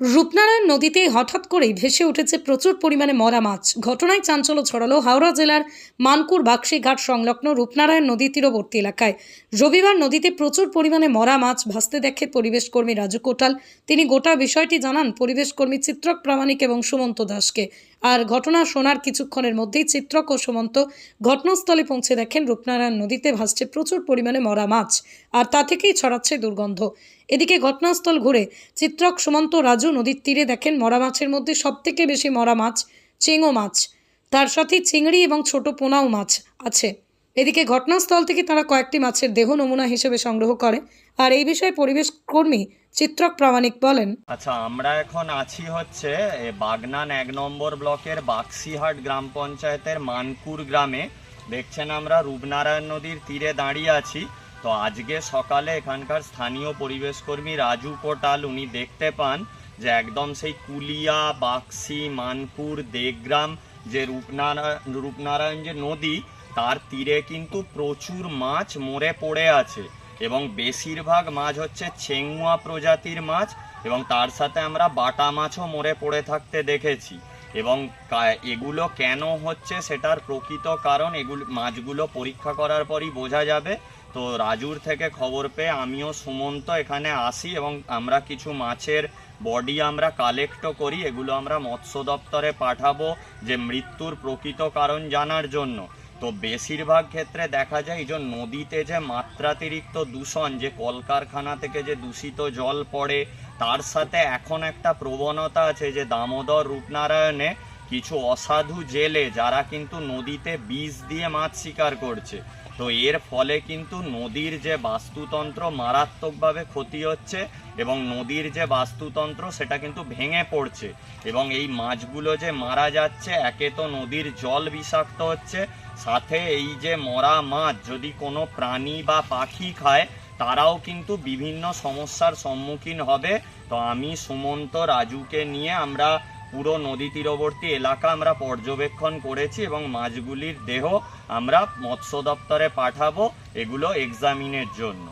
রূপনারায়ণ নদীতে হঠাৎ করেই ভেসে উঠেছে প্রচুর পরিমাণে মরা মাছ। ঘটনায় চাঞ্চল্য ছড়ালো হাওড়া জেলার মানকুর বাক্সি ঘাট সংলগ্ন রূপনারায়ণ নদী তীরবর্তী এলাকায়। রবিবার নদীতে প্রচুর পরিমাণে মরা মাছ ভাসতে দেখে পরিবেশ কর্মী রাজু কোটাল। তিনি গোটা বিষয়টি জানান পরিবেশ কর্মী চিত্রক প্রামাণিক এবং সুমন্ত দাসকে। আর ঘটনা শোনার কিছুক্ষণের মধ্যেই চিত্রক ও সুমন্ত ঘটনাস্থলে পৌঁছে দেখেন রূপনারায়ণ নদীতে ভাসছে প্রচুর পরিমাণে মরা মাছ। আর তা থেকেই ছড়াচ্ছে দুর্গন্ধ। এদিকে ঘটনাস্থল ঘুরে চিত্রক, সুমন্ত, রাজু নদীর তীরে দেখেন মরা মাছের মধ্যে সবথেকে বেশি মরা মাছ চেঙো মাছ। তার সাথে চিংড়ি এবং ছোট পোনাও মাছ আছে। এদিকে ঘটনাস্থল থেকে তারা কয়েকটি মাছের দেহ নমুনা হিসেবে সংগ্রহ করে। আর এই বিষয়ে পরিবেশ কর্মী চিত্রক প্রামাণিক বলেন আচ্ছা আমরা এখন আছি হচ্ছে বাগনান এক নম্বর ব্লকের বাক্সিহাট গ্রাম পঞ্চায়েতের মানকুর গ্রামে। দেখছেন আমরা রূপনারায়ণ নদীর তীরে দাঁড়িয়ে আছি। তো আজকে সকালে এখানকার স্থানীয় পরিবেশ কর্মী রাজু কোটাল উনি দেখতে পান। যে একদম সেই কুলিয়া, বাক্সি, মানপুর দেগ্রাম যে রূপনারায়ণ রূপনারায়ণ যে নদী, তার তীরে কিন্তু প্রচুর মাছ মরে পড়ে আছে। এবং বেশিরভাগ মাছ হচ্ছে ছেঙুয়া প্রজাতির মাছ এবং তার সাথে আমরা বাটা মাছও মরে পড়ে থাকতে দেখেছি। এবং এগুলো কেন হচ্ছে সেটার প্রকৃত কারণ, এগুলো, মাছগুলো পরীক্ষা করার পরই বোঝা যাবে। তো রাজুর থেকে খবর পেয়ে আমিও সুমন্ত এখানে আসি এবং আমরা কিছু মাছের বডি আমরা কালেক্টও করি, এগুলো আমরা মৎস্য দপ্তরে পাঠাবো যে মৃত্যুর প্রকৃত কারণ জানার জন্য। তো বেশিরভাগ ক্ষেত্রে দেখা যায় যে নদীতে যে মাত্রাতিরিক্ত দূষণ, যে কলকারখানা থেকে যে দূষিত জল পড়ে, তার সাথে এখন একটা প্রবণতা আছে যে দামোদর রূপনারায়ণে কিছু অসাধু জেলে যারা কিন্তু নদীতে বিষ দিয়ে মাছ শিকার করছে। তো এর ফলে কিন্তু নদীর যে বাস্তুতন্ত্র মারাত্মকভাবে ক্ষতি হচ্ছে এবং নদীর যে বাস্তুতন্ত্র সেটা কিন্তু ভেঙে পড়ছে এবং এই মাছগুলো যে মারা যাচ্ছে, একে তো নদীর জল বিষাক্ত হচ্ছে, সাথে এই যে মরা মাছ যদি কোনো প্রাণী বা পাখি খায়, তারাও কিন্তু বিভিন্ন সমস্যার সম্মুখীন হবে। তো আমি সুমন্ত রাজুকে নিয়ে আমরা পুরো নদী তীরবর্তী এলাকা আমরা পর্যবেক্ষণ করেছি এবং মাছগুলির দেহ আমরা মৎস্য দপ্তরে পাঠাবো এগুলো এক্সামিনের জন্য।